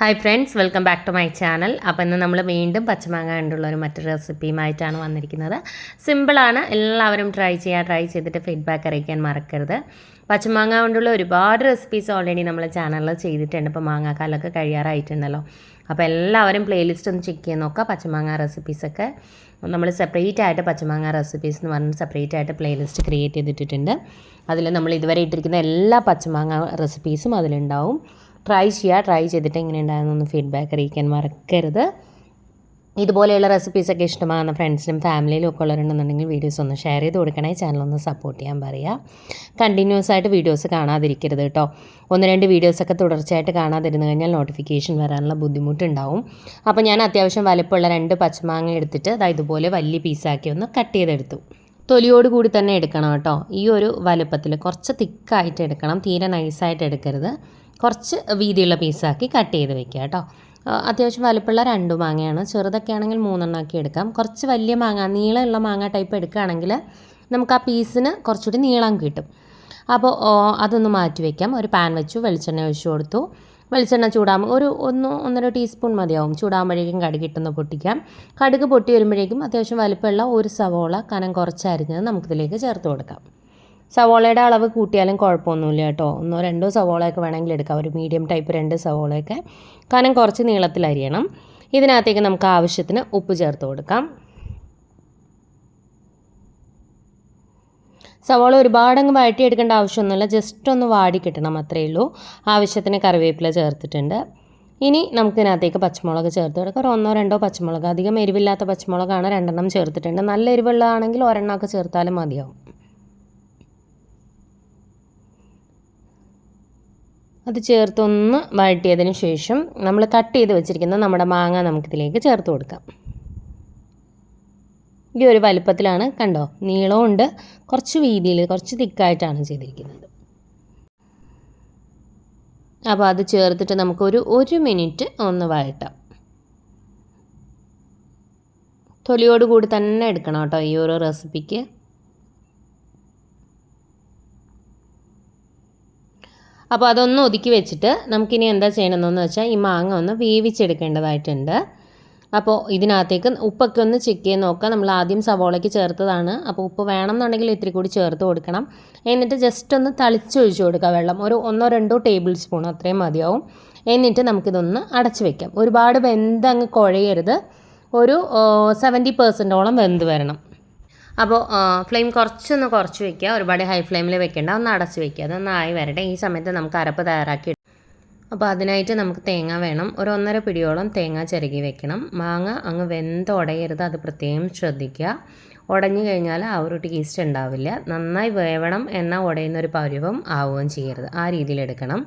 Hi friends welcome back to my channel അപ്പോൾ ഇന്ന് നമ്മൾ വീണ്ടും പച്ചമാങ്ങ കൊണ്ടുള്ള ഒരു മറ്റൊരു റെസിപ്പിയുമായിട്ടാണ് വന്നിരിക്കുന്നത്. സിമ്പിളാണ് എല്ലാവരും ട്രൈ ചെയ്യുക ട്രൈ ചെയ്തിട്ട് ഫീഡ്ബാക്ക് അറിയിക്കാൻ മറക്കരുത്. പച്ചമാങ്ങ കൊണ്ടുള്ള ഒരുപാട് റെസിപ്പീസ് ഓൾറെഡി നമ്മൾ ചാനലിൽ ചെയ്തിട്ടുണ്ട്. ഇപ്പോൾ മാങ്ങാക്കാലൊക്കെ കഴിയാറായിട്ടുണ്ടല്ലോ. അപ്പോൾ എല്ലാവരും പ്ലേലിസ്റ്റ് ഒന്ന് ചെക്ക് ചെയ്ത് നോക്കുക പച്ചമാങ്ങ റെസിപ്പീസൊക്കെ നമ്മൾ സെപ്പറേറ്റ് ആയിട്ട് പച്ചമാങ്ങ റെസിപ്പീസ് എന്ന് പറഞ്ഞ് സെപ്പറേറ്റ് ആയിട്ട് പ്ലേലിസ്റ്റ് ക്രിയേറ്റ് ചെയ്തിട്ടുണ്ട് അതിൽ നമ്മൾ ഇതുവരെ ഇട്ടിരിക്കുന്ന എല്ലാ പച്ചമാങ്ങ റെസിപ്പീസും അതിലുണ്ടാവും. ട്രൈ ചെയ്യുക ട്രൈ ചെയ്തിട്ട് എങ്ങനെ ഉണ്ടായിരുന്നൊന്ന് ഫീഡ്ബാക്ക് അറിയിക്കാൻ മറക്കരുത്. ഇതുപോലെയുള്ള റെസിപ്പീസൊക്കെ ഇഷ്ടമാകുന്ന ഫ്രണ്ട്സിനും ഫാമിലിയിലും ഒക്കെ ഉള്ളവരുണ്ടെന്നുണ്ടെങ്കിൽ വീഡിയോസ് ഒന്ന് ഷെയർ ചെയ്ത് കൊടുക്കണേ. ചാനൽ ഒന്ന് സപ്പോർട്ട് ചെയ്യാൻ പറയുക കണ്ടിന്യൂസ് ആയിട്ട് വീഡിയോസ് കാണാതിരിക്കരുത് കേട്ടോ. ഒന്ന് രണ്ട് വീഡിയോസൊക്കെ തുടർച്ചയായിട്ട് കാണാതിരുന്നു കഴിഞ്ഞാൽ നോട്ടിഫിക്കേഷൻ വരാനുള്ള ബുദ്ധിമുട്ടുണ്ടാവും. അപ്പോൾ ഞാൻ അത്യാവശ്യം വലുപ്പമുള്ള രണ്ട് പച്ചമാങ്ങ എടുത്തിട്ട് അതായത് ഇതുപോലെ വലിയ പീസാക്കി ഒന്ന് കട്ട് ചെയ്തെടുത്തു. തൊലിയോട് കൂടി തന്നെ എടുക്കണം കേട്ടോ. ഈ ഒരു വലുപ്പത്തിൽ കുറച്ച് തിക്കായിട്ട് എടുക്കണം. തീരെ നൈസായിട്ട് എടുക്കരുത്. കുറച്ച് വീതിയുള്ള പീസാക്കി കട്ട് ചെയ്ത് വെക്കുക കേട്ടോ അത്യാവശ്യം വലുപ്പമുള്ള രണ്ട് മാങ്ങയാണ്. ചെറുതൊക്കെ ആണെങ്കിൽ മൂന്നെണ്ണാക്കി എടുക്കാം. കുറച്ച് വലിയ മാങ്ങ നീളമുള്ള മാങ്ങ ടൈപ്പ് എടുക്കുകയാണെങ്കിൽ നമുക്ക് ആ പീസിന് കുറച്ചുകൂടി നീളം കിട്ടും. അപ്പോൾ അതൊന്ന് മാറ്റി വയ്ക്കാം ഒരു പാൻ വെച്ചു വെളിച്ചെണ്ണ ഒഴിച്ചു കൊടുത്തു. വെളിച്ചെണ്ണ ചൂടാകുമ്പോൾ ഒരു ഒന്ന് ഒന്നര ടീസ്പൂൺ മതിയാവും. ചൂടാകുമ്പോഴേക്കും കടുക് ഇട്ടൊന്ന് പൊട്ടിക്കാം. കടുക് പൊട്ടി വരുമ്പോഴേക്കും അത്യാവശ്യം വലുപ്പമുള്ള ഒരു സവോള കനം കുറച്ചരിഞ്ഞത് നമുക്കിതിലേക്ക് ചേർത്ത് കൊടുക്കാം. സവോളയുടെ അളവ് കൂട്ടിയാലും കുഴപ്പമൊന്നുമില്ല കേട്ടോ. ഒന്നോ രണ്ടോ സവോളയൊക്കെ വേണമെങ്കിൽ എടുക്കാം. ഒരു മീഡിയം ടൈപ്പ് രണ്ട് സവോളയൊക്കെ. കാരണം കുറച്ച് നീളത്തിൽ അരിയണം. ഇതിനകത്തേക്ക് നമുക്ക് ആവശ്യത്തിന് ഉപ്പ് ചേർത്ത് കൊടുക്കാം. സവോള ഒരുപാടങ്ങ് വഴറ്റിയെടുക്കേണ്ട ആവശ്യമൊന്നുമില്ല. ജസ്റ്റ് ഒന്ന് വാടി കിട്ടണം അത്രയേ ഉള്ളൂ. ആവശ്യത്തിന് കറിവേപ്പില ചേർത്തിട്ടുണ്ട്. ഇനി നമുക്കിതിനകത്തേക്ക് പച്ചമുളക് ചേർത്ത് കൊടുക്കാം. ഒരു ഒന്നോ രണ്ടോ പച്ചമുളക്. അധികം എരിവില്ലാത്ത പച്ചമുളകാണ് രണ്ടെണ്ണം ചേർത്തിട്ടുണ്ട്. നല്ല എരിവുള്ളതാണെങ്കിൽ ഒരെണ്ണമൊക്കെ ചേർത്താലും മതിയാവും. അത് ചേർത്തൊന്ന് വഴറ്റിയതിന് ശേഷം നമ്മൾ കട്ട് ചെയ്ത് വെച്ചിരിക്കുന്ന നമ്മുടെ മാങ്ങ നമുക്കിതിലേക്ക് ചേർത്ത് കൊടുക്കാം. ഈ ഒരു വലുപ്പത്തിലാണ് കണ്ടോ? നീളമുണ്ട് കുറച്ച് വീതിയിൽ കുറച്ച് തിക്കായിട്ടാണ് ചെയ്തിരിക്കുന്നത്. അപ്പോൾ അത് ചേർത്തിട്ട് നമുക്കൊരു ഒരു മിനിറ്റ് ഒന്ന് വഴട്ടാം തൊലിയോട് കൂടി തന്നെ എടുക്കണം കേട്ടോ ഈ ഒരു റെസിപ്പിക്ക്. അപ്പോൾ അതൊന്ന് ഒതുക്കി വെച്ചിട്ട് നമുക്കിനി എന്താ ചെയ്യണമെന്ന് വെച്ചാൽ ഈ മാങ്ങ ഒന്ന് വേവിച്ചെടുക്കേണ്ടതായിട്ടുണ്ട്. അപ്പോൾ ഇതിനകത്തേക്ക് ഉപ്പൊക്കെ ഒന്ന് ചെക്ക് ചെയ്ത് നോക്കാം. നമ്മൾ ആദ്യം സവോളയ്ക്ക് ചേർത്തതാണ്. അപ്പോൾ ഉപ്പ് വേണമെന്നുണ്ടെങ്കിൽ ഇത്തിരി കൂടി ചേർത്ത് കൊടുക്കണം. എന്നിട്ട് ജസ്റ്റ് ഒന്ന് തളിച്ചൊഴിച്ച് കൊടുക്കുക വെള്ളം. ഒരു ഒന്നോ രണ്ടോ ടേബിൾ സ്പൂൺ അത്രയും മതിയാവും. എന്നിട്ട് നമുക്കിതൊന്ന് അടച്ച് വെക്കാം. ഒരുപാട് വെന്തങ്ങ് കുഴയരുത്. ഒരു സെവന്റി പെർസെന്റോളം വെന്ത് വരണം. അപ്പോൾ ഫ്ലെയിം കുറച്ചൊന്ന് കുറച്ച് വെക്കുക. ഒരുപാട് ഹൈ ഫ്ലെയിമിൽ വെക്കേണ്ട. ഒന്ന് അടച്ച് വെക്കുക. അതൊന്ന് ആയി വരട്ടെ. ഈ സമയത്ത് നമുക്ക് അരപ്പ് തയ്യാറാക്കി അപ്പോൾ അതിനായിട്ട് നമുക്ക് തേങ്ങ വേണം. ഒരു ഒന്നര പിടിയോളം തേങ്ങ ചിരകി വെക്കണം. മാങ്ങ അങ്ങ് വെന്തുടയരുത് അത് പ്രത്യേകം ശ്രദ്ധിക്കുക. ഉടഞ്ഞു കഴിഞ്ഞാൽ ആ ഒരു ടേസ്റ്റ് ഉണ്ടാവില്ല. നന്നായി വേവണം എന്ന ഉടയുന്ന ഒരു പരുവം ആവുകയും ചെയ്യരുത്. ആ രീതിയിൽ എടുക്കണം.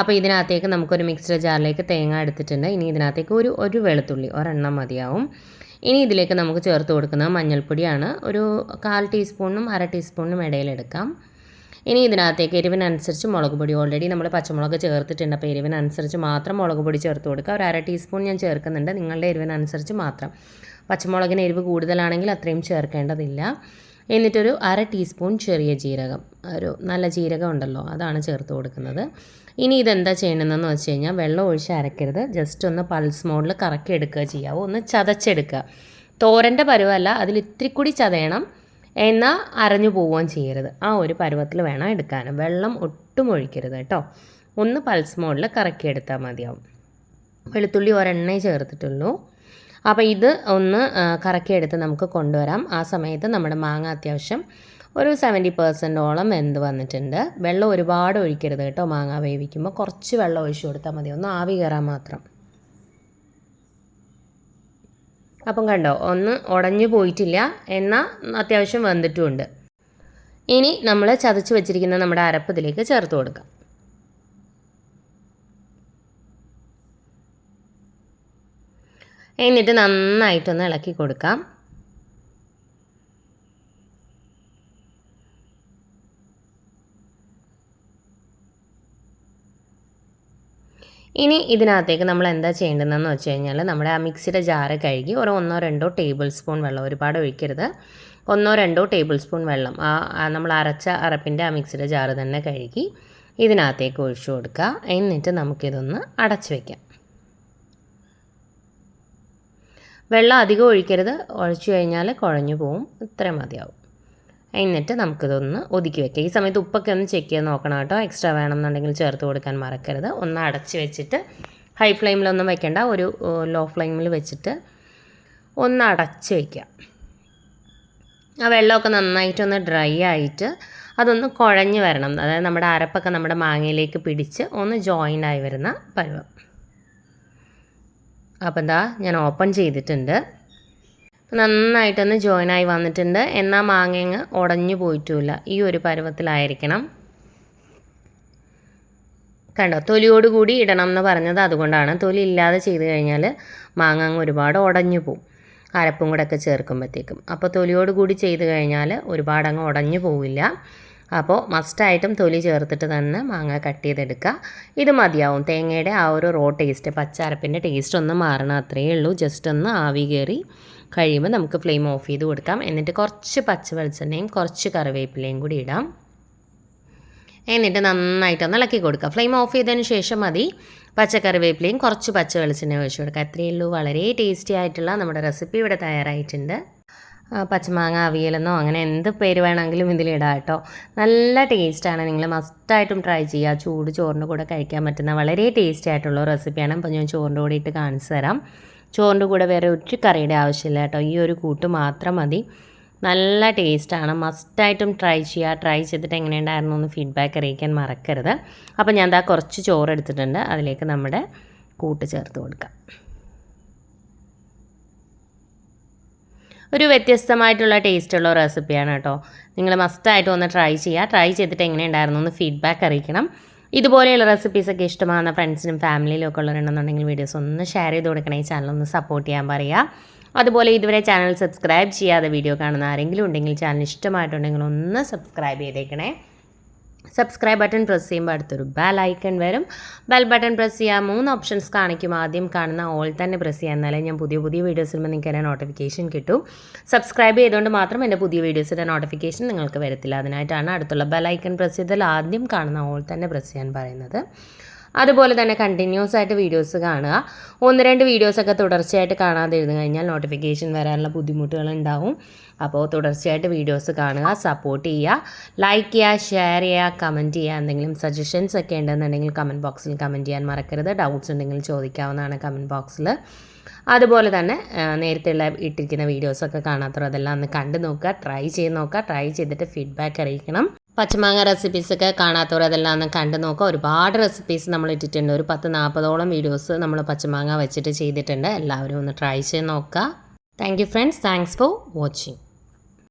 അപ്പോൾ ഇതിനകത്തേക്ക് നമുക്കൊരു മിക്സ്ഡ് ജാറിലേക്ക് തേങ്ങ എടുത്തിട്ടുണ്ട്. ഇനി ഇതിനകത്തേക്ക് ഒരു ഒരു വെളുത്തുള്ളി ഒരെണ്ണം മതിയാവും. ഇനി ഇതിലേക്ക് നമുക്ക് ചേർത്ത് കൊടുക്കുന്നത് മഞ്ഞൾപ്പൊടിയാണ്. ഒരു കാൽ ടീസ്പൂണിനും അര ടീസ്പൂണിനും ഇടയിലെടുക്കാം ഇനി ഇതിനകത്തേക്ക് എരിവിനനുസരിച്ച് മുളക് പൊടി. ഓൾറെഡി നമ്മൾ പച്ചമുളക് ചേർത്തിട്ടുണ്ട്. അപ്പോൾ എരിവിനനുസരിച്ച് മാത്രം മുളക് പൊടി ചേർത്ത് കൊടുക്കുക. ഒരു അര ടീസ്പൂൺ ഞാൻ ചേർക്കുന്നുണ്ട്. നിങ്ങളുടെ എരിവിനനുസരിച്ച് മാത്രം. പച്ചമുളകിന് എരിവ് കൂടുതലാണെങ്കിൽ അത്രയും ചേർക്കേണ്ടതില്ല. എന്നിട്ടൊരു അര ടീസ്പൂൺ ചെറിയ ജീരകം. ഒരു നല്ല ജീരകം ഉണ്ടല്ലോ അതാണ് ചേർത്ത് കൊടുക്കുന്നത്. ഇനി ഇതെന്താ ചെയ്യണമെന്ന് വെച്ച് കഴിഞ്ഞാൽ വെള്ളം ഒഴിച്ച് അരക്കരുത്. ജസ്റ്റ് ഒന്ന് പൾസ് മോഡിൽ കറക്കി എടുക്കുക ചെയ്യാവോ ഒന്ന് ചതച്ചെടുക്കുക. തോരന്റെ പരുവല്ല അതിൽ ഇത്തിരി കൂടി ചതയണം. എന്നാൽ അരഞ്ഞു പോവുകയും ചെയ്യരുത്. ആ ഒരു പരുവത്തിൽ വേണം എടുക്കാൻ വെള്ളം ഒട്ടും ഒഴിക്കരുത് കേട്ടോ. ഒന്ന് പൾസ് മോഡിൽ കറക്കി എടുത്താൽ മതിയാവും. വെളുത്തുള്ളി ഒരെണ്ണേ ചേർത്തിട്ടുള്ളൂ. അപ്പോൾ ഇത് ഒന്ന് കറക്കിയെടുത്ത് നമുക്ക് കൊണ്ടുവരാം. ആ സമയത്ത് നമ്മുടെ മാങ്ങ അത്യാവശ്യം ഒരു സെവന്റി പെർസെന്റോളം വെന്ത് വന്നിട്ടുണ്ട്. വെള്ളം ഒരുപാട് ഒഴിക്കരുത് കേട്ടോ മാങ്ങ വേവിക്കുമ്പോൾ കുറച്ച് വെള്ളം ഒഴിച്ചു കൊടുത്താൽ മതി. ഒന്ന് ആവി കയറാൻ മാത്രം. അപ്പം കണ്ടോ ഒന്ന് ഉടഞ്ഞു പോയിട്ടില്ല. എന്നാൽ അത്യാവശ്യം വെന്തിട്ടുമുണ്ട്. ഇനി നമ്മൾ ചതച്ച് വെച്ചിരിക്കുന്ന നമ്മുടെ അരപ്പ് ഇതിലേക്ക് ചേർത്ത് കൊടുക്കാം. എന്നിട്ട് നന്നായിട്ടൊന്ന് ഇളക്കി കൊടുക്കാം. ഇനി ഇതിനകത്തേക്ക് നമ്മൾ എന്താ ചെയ്യേണ്ടതെന്ന് വെച്ച് കഴിഞ്ഞാൽ നമ്മുടെ ആ മിക്സിയുടെ ജാറ് കഴുകി ഒരു ഒന്നോ രണ്ടോ ടേബിൾ സ്പൂൺ വെള്ളം ഒരുപാട് ഒഴിക്കരുത്. ഒന്നോ രണ്ടോ ടേബിൾ സ്പൂൺ വെള്ളം ആ നമ്മൾ അരച്ച അരപ്പിന്റെ ആ മിക്സിയുടെ ജാറ് തന്നെ കഴുകി ഇതിനകത്തേക്ക് ഒഴിച്ചു കൊടുക്കുക. എന്നിട്ട് നമുക്കിതൊന്ന് അടച്ചു വയ്ക്കാം വെള്ളം അധികം ഒഴിക്കരുത്. ഒഴിച്ചു കഴിഞ്ഞാൽ കുഴഞ്ഞു പോവും. ഇത്രയും മതിയാവും. എന്നിട്ട് നമുക്കിതൊന്ന് ഒതുക്കി വെക്കാം. ഈ സമയത്ത് ഉപ്പൊക്കെ ഒന്ന് ചെക്ക് ചെയ്ത് നോക്കണം കേട്ടോ. എക്സ്ട്രാ വേണമെന്നുണ്ടെങ്കിൽ ചേർത്ത് കൊടുക്കാൻ മറക്കരുത്. ഒന്ന് അടച്ച് വെച്ചിട്ട് ഹൈ ഫ്ലെയിമിലൊന്നും വെക്കേണ്ട. ഒരു ലോ ഫ്ലെയിമിൽ വെച്ചിട്ട് ഒന്ന് അടച്ച് വയ്ക്കുക ആ വെള്ളമൊക്കെ നന്നായിട്ടൊന്ന് ഡ്രൈ ആയിട്ട് അതൊന്ന് കുഴഞ്ഞ് വരണം. അതായത് നമ്മുടെ അരപ്പൊക്കെ നമ്മുടെ മാങ്ങയിലേക്ക് പിടിച്ച് ഒന്ന് ജോയിൻ ആയി വരുന്ന പരുവം. അപ്പോൾ എന്താ ഞാൻ ഓപ്പൺ ചെയ്തിട്ടുണ്ട്. നന്നായിട്ടൊന്ന് ജോയിൻ ആയി വന്നിട്ടുണ്ട്. എന്നാൽ മാങ്ങയങ്ങ് ഉടഞ്ഞു പോയിട്ടുമില്ല ഈ ഒരു പരുവത്തിലായിരിക്കണം. കണ്ടോ തൊലിയോട് കൂടി ഇടണം എന്ന് പറഞ്ഞത് അതുകൊണ്ടാണ്. തൊലി ഇല്ലാതെ ചെയ്ത് കഴിഞ്ഞാൽ മാങ്ങ അങ്ങ് ഒരുപാട് ഉടഞ്ഞു പോവും. അരപ്പും കൂടെ ഒക്കെ ചേർക്കുമ്പോഴത്തേക്കും അപ്പോൾ തൊലിയോട് കൂടി ചെയ്ത് കഴിഞ്ഞാൽ ഒരുപാട് അങ്ങ് ഉടഞ്ഞു പോവില്ല. അപ്പോൾ മസ്റ്റായിട്ടും തൊലി ചേർത്തിട്ട് തന്നെ മാങ്ങ കട്ട് ചെയ്തെടുക്കുക. ഇത് മതിയാവും. തേങ്ങയുടെ ആ ഒരു റോ ടേസ്റ്റ് പച്ചരപ്പിന്റെ ടേസ്റ്റ് ഒന്ന് മാറണം അത്രയേ ഉള്ളൂ. ജസ്റ്റ് ഒന്ന് ആവി കയറി കഴിയുമ്പോൾ നമുക്ക് ഫ്ലെയിം ഓഫ് ചെയ്ത് കൊടുക്കാം. എന്നിട്ട് കുറച്ച് പച്ച വെളിച്ചെണ്ണയും കുറച്ച് കറിവേപ്പിലയും കൂടി ഇടാം. എന്നിട്ട് നന്നായിട്ടൊന്ന് ഇളക്കി കൊടുക്കുക. ഫ്ലെയിം ഓഫ് ചെയ്തതിന് ശേഷം മതി. പച്ചക്കറിവേപ്പിലയും കുറച്ച് പച്ച വെളിച്ചെണ്ണ ഒഴിച്ചു കൊടുക്കുക. അത്രയേ ഉള്ളൂ. വളരെ ടേസ്റ്റി ആയിട്ടുള്ള നമ്മുടെ റെസിപ്പി ഇവിടെ തയ്യാറായിട്ടുണ്ട്. പച്ചമാങ്ങ അവിയലെന്നോ അങ്ങനെ എന്ത് പേര് വേണമെങ്കിലും ഇതിലിടാം കേട്ടോ. നല്ല ടേസ്റ്റാണ് നിങ്ങൾ മസ്റ്റായിട്ടും ട്രൈ ചെയ്യുക. ചൂട് ചോറിന്റെ കൂടെ കഴിക്കാൻ പറ്റുന്ന വളരെ ടേസ്റ്റി ആയിട്ടുള്ള റെസിപ്പിയാണ് അപ്പോൾ ഞാൻ ചോറിന്റെ കൂടെ ഇട്ട് കാണിച്ചു തരാം. ചോറിന്റെ കൂടെ വേറെ ഒരു കറിയുടെ ആവശ്യമില്ല കേട്ടോ. ഈ ഒരു കൂട്ട് മാത്രം മതി. നല്ല ടേസ്റ്റാണ് മസ്റ്റായിട്ടും ട്രൈ ചെയ്യുക. ട്രൈ ചെയ്തിട്ട് എങ്ങനെയുണ്ടായിരുന്നു ഒന്ന് ഫീഡ്ബാക്ക് അറിയിക്കാൻ മറക്കരുത്. അപ്പോൾ ഞാൻ എന്താ കുറച്ച് ചോറ് എടുത്തിട്ടുണ്ട്. അതിലേക്ക് നമ്മുടെ കൂട്ട് ചേർത്ത് കൊടുക്കാം. ഒരു വ്യത്യസ്തമായിട്ടുള്ള ടേസ്റ്റുള്ള റെസിപ്പിയാണ് കേട്ടോ. നിങ്ങൾ മസ്റ്റായിട്ട് ഒന്ന് ട്രൈ ചെയ്യുക. ട്രൈ ചെയ്തിട്ട് എങ്ങനെ ഉണ്ടായിരുന്നു എന്ന് ഫീഡ്ബാക്ക് അറിയിക്കണം. ഇതുപോലെയുള്ള റെസിപ്പീസൊക്കെ ഇഷ്ടമാകുന്ന ഫ്രണ്ട്സിനും ഫാമിലിയിലും ഒക്കെ ഉള്ളവരുണ്ടെന്നുണ്ടെങ്കിൽ വീഡിയോസ് ഒന്ന് ഷെയർ ചെയ്ത് കൊടുക്കണേ. ഈ ചാനൽ ഒന്ന് സപ്പോർട്ട് ചെയ്യാൻ പറയുക. അതുപോലെ ഇതുവരെ ചാനൽ സബ്സ്ക്രൈബ് ചെയ്യാതെ വീഡിയോ കാണുന്ന ആരെങ്കിലും ഉണ്ടെങ്കിൽ ചാനൽ ഇഷ്ടമായിട്ടുണ്ടെങ്കിൽ ഒന്ന് സബ്സ്ക്രൈബ് ചെയ്തേക്കണേ. സബ്സ്ക്രൈബ് ബട്ടൺ പ്രസ് ചെയ്യുമ്പോൾ അടുത്തൊരു ബെൽ ഐക്കൺ വരും. ബെൽ ബട്ടൺ പ്രസ് ചെയ്യുക മൂന്ന് ഓപ്ഷൻസ് കാണിക്കും. ആദ്യം കാണുന്ന ഓൾ തന്നെ പ്രസ് ചെയ്യുക എന്നാലേ ഞാൻ പുതിയ പുതിയ വീഡിയോസിൽ നിങ്ങൾക്ക് എന്നെ നോട്ടിഫിക്കേഷൻ കിട്ടും. സബ്സ്ക്രൈബ് ചെയ്തുകൊണ്ട് മാത്രം എന്റെ പുതിയ വീഡിയോസിന്റെ നോട്ടിഫിക്കേഷൻ നിങ്ങൾക്ക് വരത്തില്ല. അതിനായിട്ടാണ് അടുത്തുള്ള ബെൽ ഐക്കൺ പ്രസ് ചെയ്താൽ ആദ്യം കാണുന്ന ഓൾ തന്നെ പ്രസ് ചെയ്യാൻ പറയുന്നത്. അതുപോലെ തന്നെ കണ്ടിന്യൂസ് ആയിട്ട് വീഡിയോസ് കാണുക. ഒന്ന് രണ്ട് വീഡിയോസൊക്കെ തുടർച്ചയായിട്ട് കാണാതെ ഇരുന്ന് കഴിഞ്ഞാൽ നോട്ടിഫിക്കേഷൻ വരാനുള്ള ബുദ്ധിമുട്ടുകൾ ഉണ്ടാവും. അപ്പോൾ തുടർച്ചയായിട്ട് വീഡിയോസ് കാണുക സപ്പോർട്ട് ചെയ്യുക ലൈക്ക് ചെയ്യുക ഷെയർ ചെയ്യുക കമന്റ് ചെയ്യുക എന്തെങ്കിലും സജഷൻസ് ഒക്കെ ഉണ്ടെന്നുണ്ടെങ്കിൽ കമന്റ് ബോക്സിൽ കമന്റ് ചെയ്യാൻ മറക്കരുത്. ഡൗട്ട്സ് ഉണ്ടെങ്കിൽ ചോദിക്കാവുന്നതാണ് കമന്റ് ബോക്സിൽ അതുപോലെ തന്നെ നേരത്തെയുള്ള ഇട്ടിരിക്കുന്ന വീഡിയോസൊക്കെ കാണാത്തവർ അതെല്ലാം ഒന്ന് കണ്ടു നോക്കുക ട്രൈ ചെയ്ത് നോക്കുക ട്രൈ ചെയ്തിട്ട് ഫീഡ്ബാക്ക് അറിയിക്കണം. പച്ചമാങ്ങ റെസിപ്പീസൊക്കെ കാണാത്തവർ അതെല്ലാം ഒന്ന് കണ്ടു നോക്കുക. ഒരുപാട് റെസിപ്പീസ് നമ്മൾ ഇട്ടിട്ടുണ്ട്. ഒരു പത്ത് നാൽപ്പതോളം വീഡിയോസ് നമ്മൾ പച്ചമാങ്ങ വെച്ചിട്ട് ചെയ്തിട്ടുണ്ട്. എല്ലാവരും ഒന്ന് ട്രൈ ചെയ്ത് നോക്കുക. Thank you friends thanks for watching